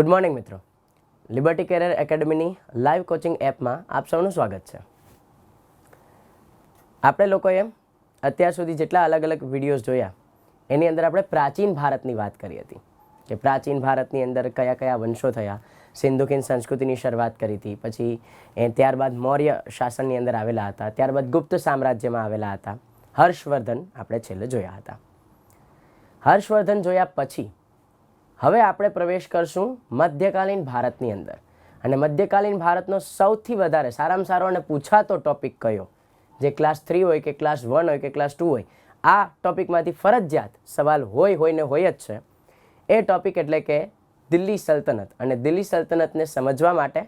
Good morning મિત્રો. Liberty career એકેડમીની live coaching એપમાં આપ સૌનું સ્વાગત છે. આપણે લોકોએ અત્યાર સુધી જેટલા અલગ અલગ વિડીયોઝ જોયા, એની અંદર આપણે પ્રાચીન ભારતની વાત કરી હતી. કે પ્રાચીન ભારતની અંદર કયા કયા વંશો થયા, સિંધુકીન સંસ્કૃતિની શરૂઆત કરી હતી, પછી એ ત્યારબાદ મૌર્ય શાસનની અંદર આવેલા હતા, ત્યારબાદ ગુપ્ત સામ્રાજ્યમાં આવેલા હતા. હર્ષવર્ધન આપણે છેલ્લે જોયા હતા. હર્ષવર્ધન જોયા પછી હવે આપણે પ્રવેશ કરશું મધ્યકાલીન ભારતની અંદર. અને મધ્યકાલીન ભારતનો સૌથી વધારે સારામાં સારો અને પૂછાતો ટોપિક કયો? જે ક્લાસ થ્રી હોય કે ક્લાસ વન હોય કે ક્લાસ ટુ હોય, આ ટોપિકમાંથી ફરજિયાત સવાલ હોય હોય ને હોય જ છે. એ ટોપિક એટલે કે દિલ્હી સલ્તનત. અને દિલ્હી સલ્તનતને સમજવા માટે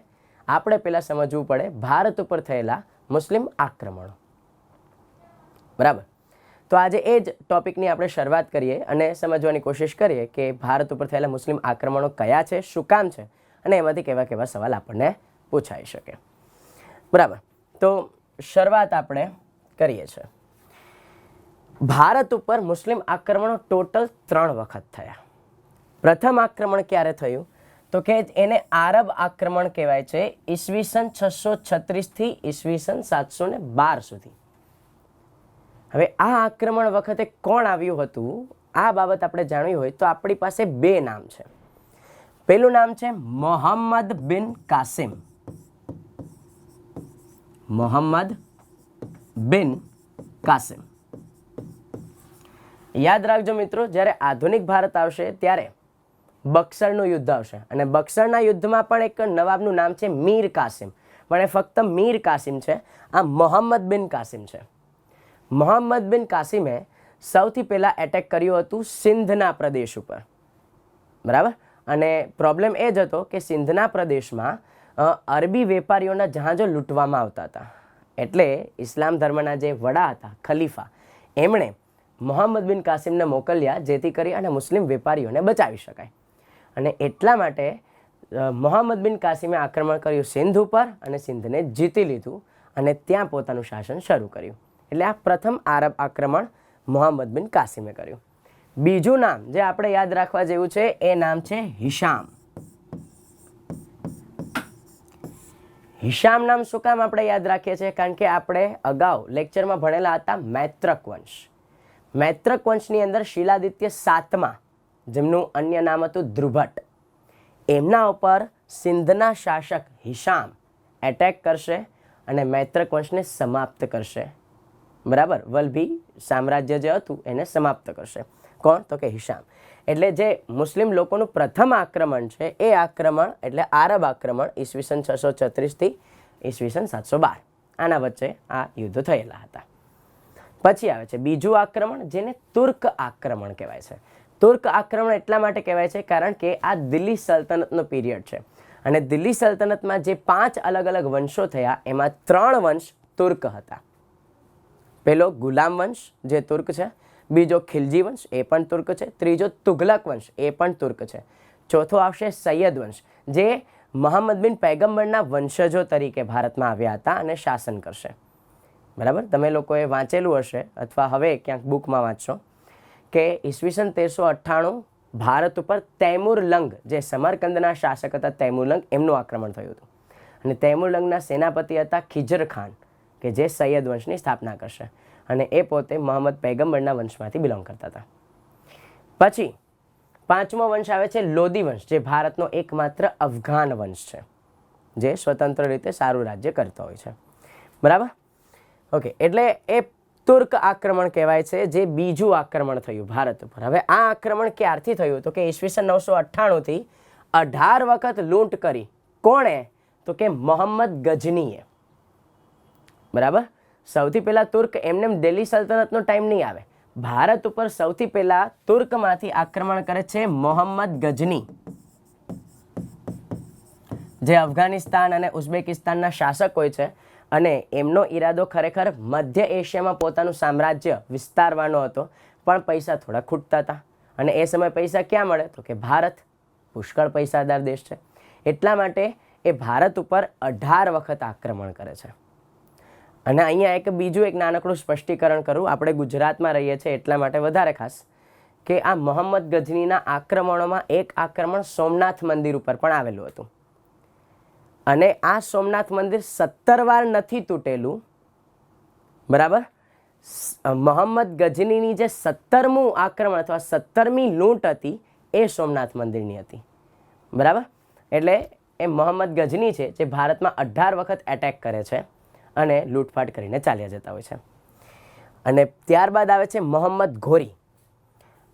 આપણે પહેલાં સમજવું પડે ભારત ઉપર થયેલા મુસ્લિમ આક્રમણો. બરાબર? તો આજે એ જ ટોપિકની આપણે શરૂઆત કરીએ અને સમજવાની કોશિશ કરીએ કે ભારત ઉપર થયેલા મુસ્લિમ આક્રમણો કયા છે, શું કામ છે અને એમાંથી કેવા કેવા સવાલ આપણને પૂછાઈ શકે. બરાબર. તો શરૂઆત આપણે કરીએ છીએ. ભારત ઉપર મુસ્લિમ આક્રમણો ટોટલ ત્રણ વખત થયા. પ્રથમ આક્રમણ ક્યારે થયું? તો કે એને આરબ આક્રમણ કહેવાય છે ઈસવીસન છસો છત્રીસથી ઈસવીસન સાતસો ને બાર સુધી. હવે આ આક્રમણ વખતે કોણ આવ્યું હતું? આ બાબત આપણે જાણવી હોય તો આપણી પાસે બે નામ છે. પેલું નામ છે મોહમ્મદ બિન કાસિમ. મોહમ્મદ બિન કાસિમ. યાદ રાખજો મિત્રો, જ્યારે આધુનિક ભારત આવશે ત્યારે બક્સરનું યુદ્ધ આવશે. અને બક્સરના યુદ્ધમાં પણ એક નવાબનું નામ છે મીર કાસિમ. પણ એ ફક્ત મીર કાસિમ છે, આ મોહમ્મદ બિન કાસિમ છે. મોહમ્મદ બિન કાસિમે સૌથી પહેલાં એટેક કર્યું હતું સિંધના પ્રદેશ ઉપર. બરાબર? અને પ્રોબ્લેમ એ જ હતો કે સિંધના પ્રદેશમાં અરબી વેપારીઓના જહાજો લૂંટવામાં આવતા હતા. એટલે ઇસ્લામ ધર્મના જે વડા હતા, ખલીફા, એમણે મોહમ્મદ બિન કાસિમને મોકલ્યા જેથી કરી અને મુસ્લિમ વેપારીઓને બચાવી શકાય. અને એટલા માટે મોહમ્મદ બિન કાસિમે આક્રમણ કર્યું સિંધ ઉપર અને સિંધને જીતી લીધું અને ત્યાં પોતાનું શાસન શરૂ કર્યું. એટલે આ પ્રથમ આરબ આક્રમણ મોહમ્મદ બિન કાસિમે કર્યું. બીજું નામ જે આપણે યાદ રાખવા જેવું છે, એ નામ છે હિશામ. હિશામ નામ શું કામ આપણે યાદ રાખીએ છીએ? કારણ કે આપણે અગાઉ લેક્ચરમાં ભણેલા હતા મૈત્રક વંશ. મૈત્રક વંશની અંદર શિલાદિત્ય સાતમા, જેમનું અન્ય નામ હતું ધ્રુભટ. એમના ઉપર સિંધના શાસક હિશામ એટેક કરશે અને મૈત્રક વંશને સમાપ્ત કરશે. બરાબર? વલ્ભી સામ્રાજ્ય જે હતું એને સમાપ્ત કરશે. કોણ? તો કે હિશામ. એટલે જે મુસ્લિમ લોકોનું પ્રથમ આક્રમણ છે, એ આક્રમણ એટલે આરબ આક્રમણ ઈસવીસન છસો છત્રીસથી ઈસવીસન સાતસો બાર. આના વચ્ચે આ યુદ્ધ થયેલા હતા. પછી આવે છે બીજું આક્રમણ, જેને તુર્ક આક્રમણ કહેવાય છે. તુર્ક આક્રમણ એટલા માટે કહેવાય છે કારણ કે આ દિલ્હી સલ્તનતનો પીરિયડ છે. અને દિલ્હી સલ્તનતમાં જે પાંચ અલગ અલગ વંશો થયા, એમાં ત્રણ વંશ તુર્ક હતા. પહેલો ગુલામ વંશ જે તુર્ક છે, બીજો ખિલજી વંશ, એ પણ તુર્ક છે, ત્રીજો તુઘલક વંશ, એ પણ તુર્ક છે. ચોથો આવશે સૈયદ વંશ, જે મોહમ્મદ બિન પૈગંબરના વંશજો તરીકે ભારતમાં આવ્યા હતા અને શાસન કરશે. બરાબર? તમે લોકોએ વાંચેલું હશે અથવા હવે ક્યાંક બુકમાં વાંચશો કે ઈસવીસન તેરસો અઠ્ઠાણું ભારત ઉપર તૈમુરલંગ જે સમરકંદના શાસક હતા તૈમુરલંગ એમનું આક્રમણ થયું હતું. અને તૈમુરલંગના સેનાપતિ હતા ખિજર ખાન. કે જે સૈયદ વંશની સ્થાપના કરશે. અને એ પોતે મોહમ્મદ પૈગંબરના વંશમાંથી બિલોંગ કરતા હતા. પછી પાંચમો વંશ આવે છે લોદી વંશ, જે ભારતનો એકમાત્ર અફઘાન વંશ છે, જે સ્વતંત્ર રીતે સારું રાજ્ય કરતો હોય છે. બરાબર? ઓકે એટલે એ તુર્ક આક્રમણ કહેવાય છે, જે બીજું આક્રમણ થયું ભારત ઉપર. હવે આ આક્રમણ ક્યારથી થયું? તો કે ઈસવીસન નવસો અઠ્ઠાણુંથી અઢાર વખત લૂંટ કરી. કોણે? તો કે મોહમ્મદ ગજનીએ. બરાબર? સૌથી પહેલાં તુર્ક એમને દિલ્હી સલ્તનતનો ટાઈમ નહીં આવે. ભારત ઉપર સૌથી પહેલાં તુર્કમાંથી આક્રમણ કરે છે મોહમ્મદ ગજની. જે અફઘાનિસ્તાન અને ઉઝબેકિસ્તાનના શાસક હોય છે અને એમનો ઈરાદો ખરેખર મધ્ય એશિયામાં પોતાનું સામ્રાજ્ય વિસ્તારવાનો હતો, પણ પૈસા થોડા ખૂટતા હતા. અને એ સમયે પૈસા ક્યાં મળે? તો કે ભારત. પુષ્કળ પૈસાદાર દેશ છે. એટલા માટે એ ભારત ઉપર અઢાર વખત આક્રમણ કરે છે. અને અહીંયા એક બીજું એક નાનકડું સ્પષ્ટીકરણ કરું. આપણે ગુજરાતમાં રહીએ છીએ એટલા માટે વધારે ખાસ કે આ મોહમ્મદ ગજનીના આક્રમણોમાં એક આક્રમણ સોમનાથ મંદિર ઉપર પણ આવેલું હતું. અને આ સોમનાથ મંદિર સત્તર વાર નથી તૂટેલું. બરાબર? મોહમ્મદ ગજનીની જે સત્તરમું આક્રમણ અથવા સત્તરમી લૂંટ હતી, એ સોમનાથ મંદિરની હતી. બરાબર? એટલે એ મોહમ્મદ ગજની છે, જે ભારતમાં અઢાર વખત એટેક કરે છે. અને લૂંટફાટ કરીને ચાલ્યા જતા હોય છે. અને ત્યારબાદ આવે છે મોહમ્મદ ઘોરી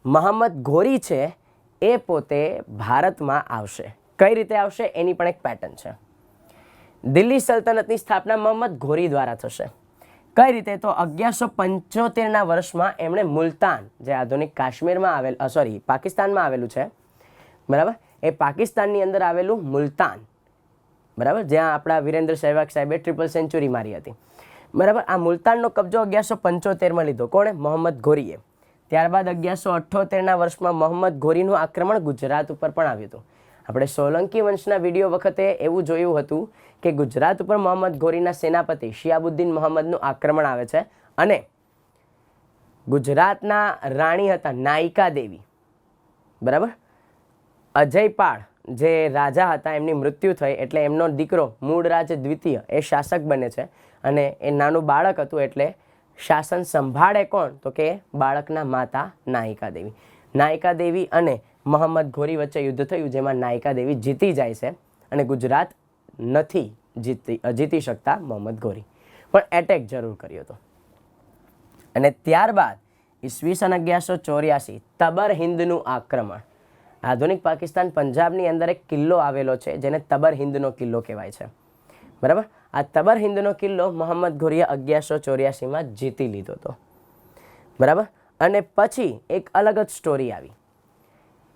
મોહમ્મદ ઘોરી છે એ પોતે ભારતમાં આવશે. કઈ રીતે આવશે એની પણ એક પેટર્ન છે. દિલ્હી સલ્તનતની સ્થાપના મોહમ્મદ ઘોરી દ્વારા થશે. કઈ રીતે તો અગિયારસો પંચોતેરના વર્ષમાં એમણે મુલતાન, જે આધુનિક કાશ્મીરમાં આવેલ સોરી પાકિસ્તાનમાં આવેલું છે, બરાબર? એ પાકિસ્તાનની અંદર આવેલું મુલતાન. બરાબર? જ્યાં આપણા વિરેન્દ્ર સહેવાગ સાહેબે ટ્રિપલ સેન્ચુરી મારી હતી. બરાબર? આ મુલતાનનો કબજો અગિયારસો પંચોતેરમાં લીધો. કોણે? મોહમ્મદ ઘોરીએ. ત્યારબાદ અગિયારસો અઠ્ઠોતેરના વર્ષમાં મોહમ્મદ ઘોરીનું આક્રમણ ગુજરાત ઉપર પણ આવ્યું હતું. આપણે સોલંકી વંશના વીડિયો વખતે એવું જોયું હતું કે ગુજરાત ઉપર મોહમ્મદ ઘોરીના સેનાપતિ શિયાબુદ્દીન મોહમ્મદનું આક્રમણ આવે છે અને ગુજરાતના રાણી હતા નાયિકા દેવી. બરાબર? અજયપાળ જે રાજા હતા, એમની મૃત્યુ થઈ એટલે એમનો દીકરો મૂળરાજ દ્વિતીય, એ શાસક બને છે અને એ નાનું બાળક હતું એટલે શાસન સંભાળે કોણ? તો કે બાળકના માતા નાયિકા દેવી. નાયિકા દેવી અને મોહમ્મદ ઘોરી વચ્ચે યુદ્ધ થયું, જેમાં નાયિકા દેવી જીતી જાય છે અને ગુજરાત નથી જીતી જીતી શકતા મોહમ્મદ ઘોરી. પણ એટેક જરૂર કર્યો હતો. અને ત્યારબાદ ઈસવીસન અગિયારસો ચોર્યાસી, તબર હિન્દનું આક્રમણ. આધુનિક પાકિસ્તાન પંજાબની અંદર એક કિલ્લો આવેલો છે, જેને તબર હિન્દનો કિલ્લો કહેવાય છે. બરાબર? આ તબર હિન્દનો કિલ્લો મોહમ્મદ ઘોરીએ અગિયારસો ચોર્યાસીમાં જીતી લીધો હતો. બરાબર? અને પછી એક અલગ જ સ્ટોરી આવી.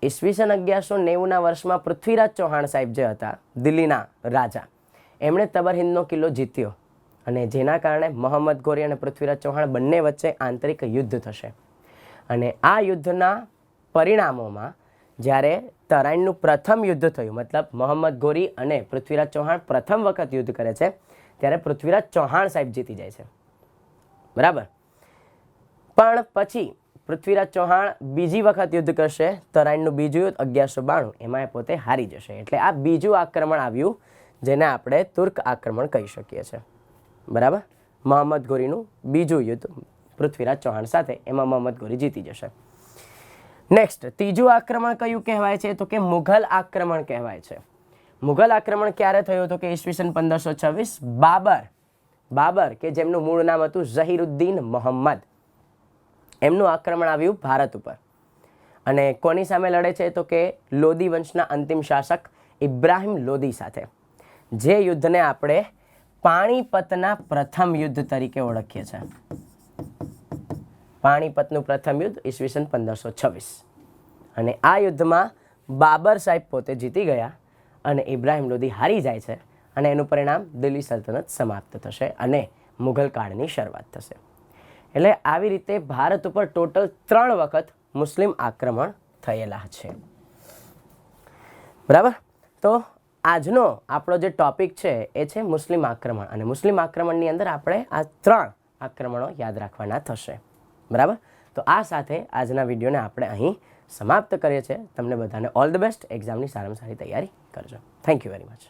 ઈસવીસન અગિયારસો નેવુંના વર્ષમાં પૃથ્વીરાજ ચૌહાણ સાહેબ જે હતા, દિલ્હીના રાજા, એમણે તબર હિન્દનો કિલ્લો જીત્યો. અને જેના કારણે મોહમ્મદ ઘોરી અને પૃથ્વીરાજ ચૌહાણ બંને વચ્ચે આંતરિક યુદ્ધ થશે. અને આ યુદ્ધના પરિણામોમાં જ્યારે તરાઈનનું પ્રથમ યુદ્ધ થયું, મતલબ મોહમ્મદ ગોરી અને પૃથ્વીરાજ ચૌહાણ પ્રથમ વખત યુદ્ધ કરે છે, ત્યારે પૃથ્વીરાજ ચૌહાણ સાહેબ જીતી જાય છે. બરાબર? પણ પછી પૃથ્વીરાજ ચૌહાણ બીજી વખત યુદ્ધ કરશે, તરાઈનનું બીજું યુદ્ધ અગિયારસો બાણું એમાં એ પોતે હારી જશે. એટલે આ બીજું આક્રમણ આવ્યું, જેને આપણે તુર્ક આક્રમણ કહી શકીએ છીએ. બરાબર? મોહમ્મદ ગોરીનું બીજું યુદ્ધ પૃથ્વીરાજ ચૌહાણ સાથે, એમાં મોહમ્મદ ગોરી જીતી જશે. નેક્સ્ટ ત્રીજું આક્રમણ કયું કહેવાય છે? તો કે મુઘલ આક્રમણ કહેવાય છે. મુઘલ આક્રમણ ક્યારે થયું? હતું કે ઈસવીસન પંદરસો છવ્વીસ બાબર. બાબર, કે જેમનું મૂળ નામ હતું ઝહીરુદ્દીન મોહમ્મદ. એમનું આક્રમણ આવ્યું ભારત ઉપર. અને કોની સામે લડે છે? તો કે લોદી વંશના અંતિમ શાસક ઇબ્રાહિમ લોદી સાથે. જે યુદ્ધને આપણે પાણીપતના પ્રથમ યુદ્ધ તરીકે ઓળખીએ છીએ. પાણીપતનું પ્રથમ યુદ્ધ ઈસવીસન પંદરસો છવ્વીસ. અને આ યુદ્ધમાં બાબર સાહેબ પોતે જીતી ગયા અને ઇબ્રાહિમ લોદી હારી જાય છે અને એનું પરિણામ દિલ્હી સલ્તનત સમાપ્ત થશે અને મુઘલ કાળની શરૂઆત થશે. એટલે આવી રીતે ભારત ઉપર ટોટલ ત્રણ વખત મુસ્લિમ આક્રમણ થયેલા છે. બરાબર? તો આજનો આપણો જે ટોપિક છે એ છે મુસ્લિમ આક્રમણ. અને મુસ્લિમ આક્રમણની અંદર આપણે આ ત્રણ આક્રમણો યાદ રાખવાના થશે. બરાબર? તો આ સાથે આજના વિડીયોને આપણે અહીં સમાપ્ત કરીએ છીએ. તમને બધાને ઓલ ધ બેસ્ટ એક્ઝામની સારામાં સારી તૈયારી કરજો. Thank you very much